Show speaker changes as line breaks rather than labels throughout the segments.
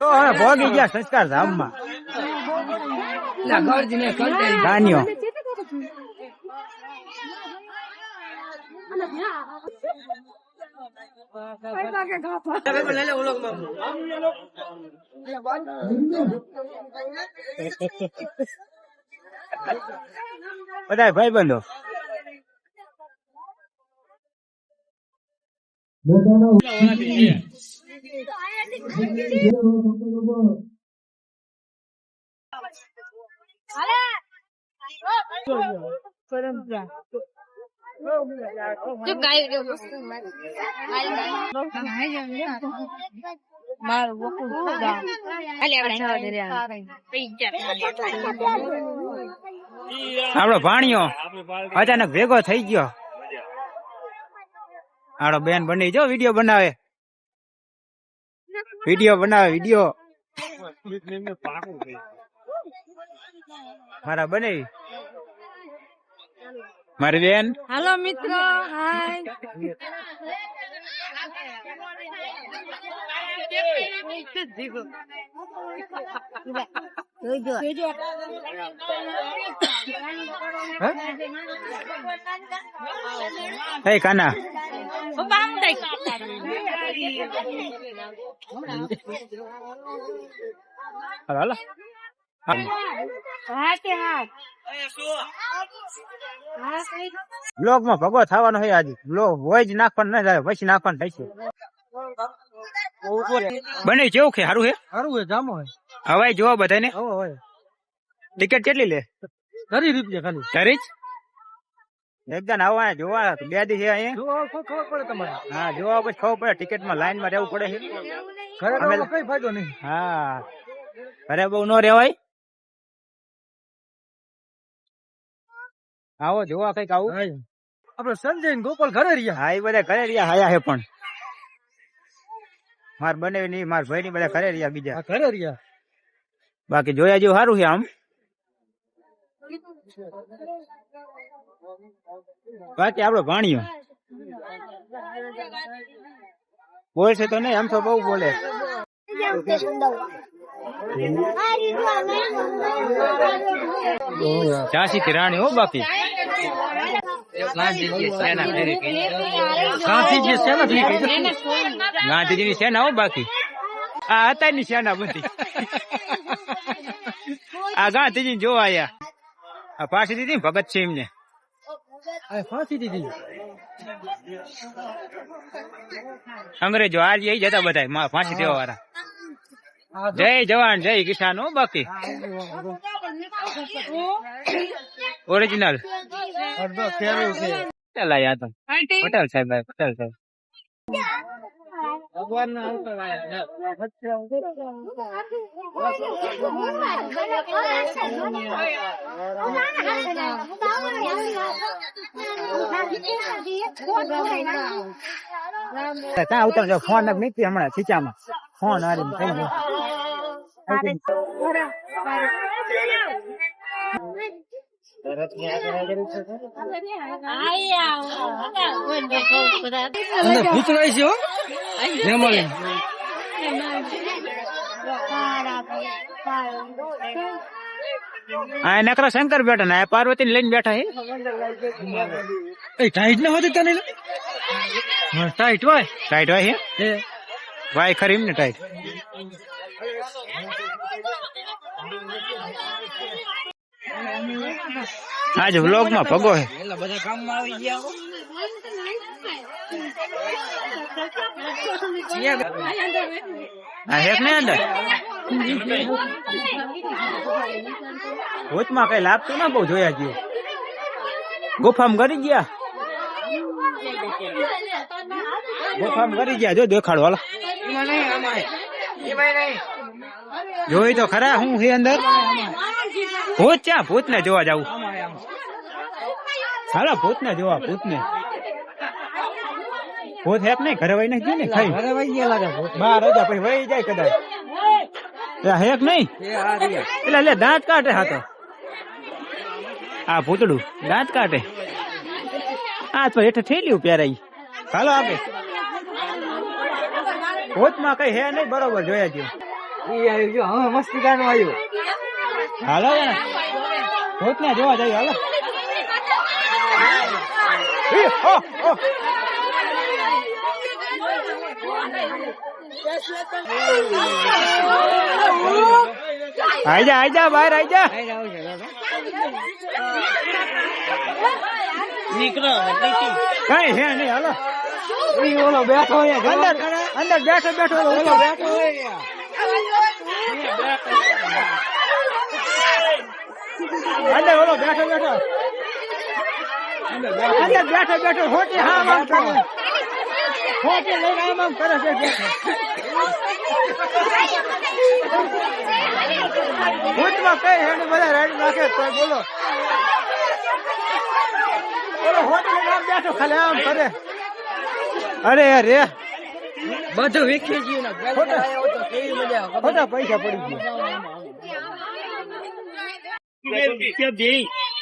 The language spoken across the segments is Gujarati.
તો હવે ભોગી ગયા સંસ્કાર ધામમાં. દાનીઓ બધા ભાઈ બંધો
ચૂપ ગાય જો મારું બકુલ હાલે આપણે
આપડો ભાણિયો અચાનક ભેગો થઈ ગયો આપડો બેન બની જો, વીડિયો બનાવે. વીડિયો બનાવે, વીડિયો. મારા બને. મારી બેન.
હાલો, મિત્રો. હાય.
હે? કાના?
આમ
હાલો હાલો. હાલો.
હાથે હાથ.
બ્લોગમાં ભગો થવાનો છે આજે. બ્લોગ હોય જ નાખવાનું ના જાય પછી નાખવાનું થાય છે. બને કેવું કે સારું છે?
સારું હોય જામો હોય
હવાઈ જોવા બધાને. ટિકિટ કેટલી લે?
ઘણી રૂપિયા ખાલી.
ઘરે જ? એકદમ આવવાના જોવા બે દિવસે અહીંયા.
ખબર પડે તમારે.
હા જોવા પછી ખબર પડે ટિકિટમાં લાઈનમાં રહેવું પડે છે.
ઘરે કઈ ફાયદો નહીં.
હા. ઘરે બહુ નો રેવાય આવો જોવા કંઈક આવું.
આપડે સંજય ને ગોપાલ ઘરે રહ્યા.
હા એ બધા ઘરે રહ્યા હાયા હે પણ. માર બને નહીં માર ભાઈ ની બધા ઘરે રહ્યા બીજા.
આ ઘરે રહ્યા.
બાકી જોયા જેવું સારું છે આમ. બાકી આપડો ભાણિયો બોલશે તો નહીં, આમ તો બહુ બોલે. ઝાંસી થી રાણી હો બાકી.
ગાંધીજી છે ને
ગાંધીજી ની સેના હો બાકી. આ અત્યારની સેના બધી આ ગાંધીજી આયા. આ ફાંસી દીધી ને ભગત ને
ફાંસી દીધી
અંગ્રેજો આજ એ જતા બધા ફાંસી દેવા વાળા જય જવાન જય કિસાન હો બાકી. ઓરિજિનલ પટેલ સાહેબ પટેલ સાહેબ.
ભગવાન.
ત્યાં ઉતર જાવ ફોન જ નીકળી હમણાં ખીચામાં. ફોન હારી થઈ ગયો.
છે હો જમાડી.
આ નકરા શંકર બેઠા ને આ પાર્વતી ને લઈને બેઠા હે.
એ ટાઈટ ના હોતી તને ટાઈટ હોય.
ટાઈટ હોય હે? ભાઈ ખરી એમ ને ટાઈટ આજ વ્લોગમાં ભગો હે.
બધા કામમાં આવી ગયા હો.
હેક ને બહુ જોયા ગયું. ગુફામ ગરી ગયા? ગુફામ ગરી ગયા? જો દેખાડો, હાલો. જોઈ તો ખરા હું હે અંદર? ભૂત ક્યાં ભૂત ને જોવા જાવું. હાલો ભૂત ને જોવા ભૂત ને ભૂત હેક નહીં ઘરે વહી નહીં ને ખાઈ.
ઘરે વહી ગયા લાગે
બાર હજાર પછી વહી જાય કદાચ. એ હેક નહીં?
એ
એટલે એટલે દાંત કાઢે હા તો. આ ભૂતડું દાંત કાઢે. આ તો હેઠે થેલ્યું પહેરાઈ ચાલો આપે. ભૂતમાં કઈ હે નહીં બરોબર જોયા
ઈ આવી ગયો હવે મસ્તી ગાનું આવ્યો.
હાલો ને ભૂત ને જોવા જાય હાલો. ઈ. આઈ જા આઈ જા બહાર આઈ જા કઈ છે નહીં હાલો.
ઓલો બેઠો
અંદર અંદર બેઠો બેઠો ઓલો
બેઠો
અંદર ઓલો બેઠો બેઠો. અંદર બેઠો બેઠો ખોટી હા કરે ખોટી લઈને આમ આમ કરે છે. ભૂતમાં કઈ હેડ બધા રાઈડ નાખે તો બોલો. બોલો ખોટી લઈને આમ બેઠો ખાલી આમ કરે. અરે અરે.
બધું વીખી ગયું ને
ખોટા પૈસા પડી ગયા.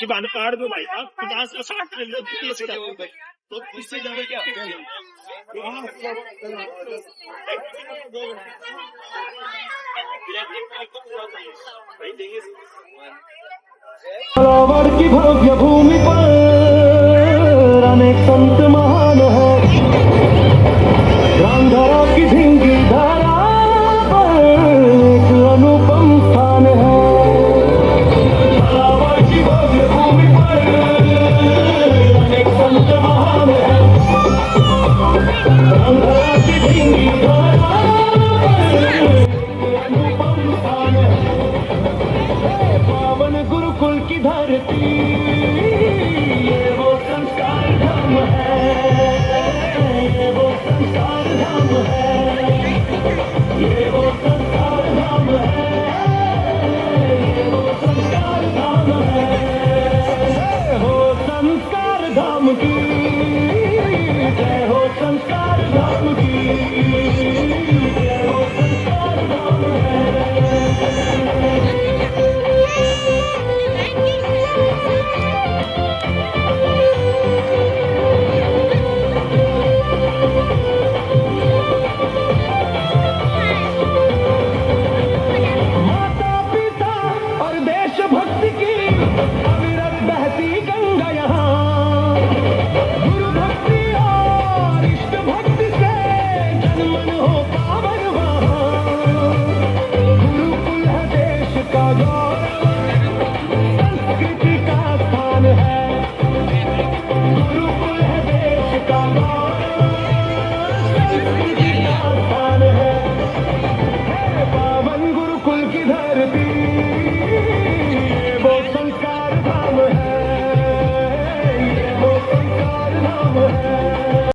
क्या दे कि बान काट दो भाई आप पचास का साठ ले लो तीस का। तो इससे ज़्यादा क्या? भाई देंगे
की भव्य भूमि पर अनेक हो संस्कार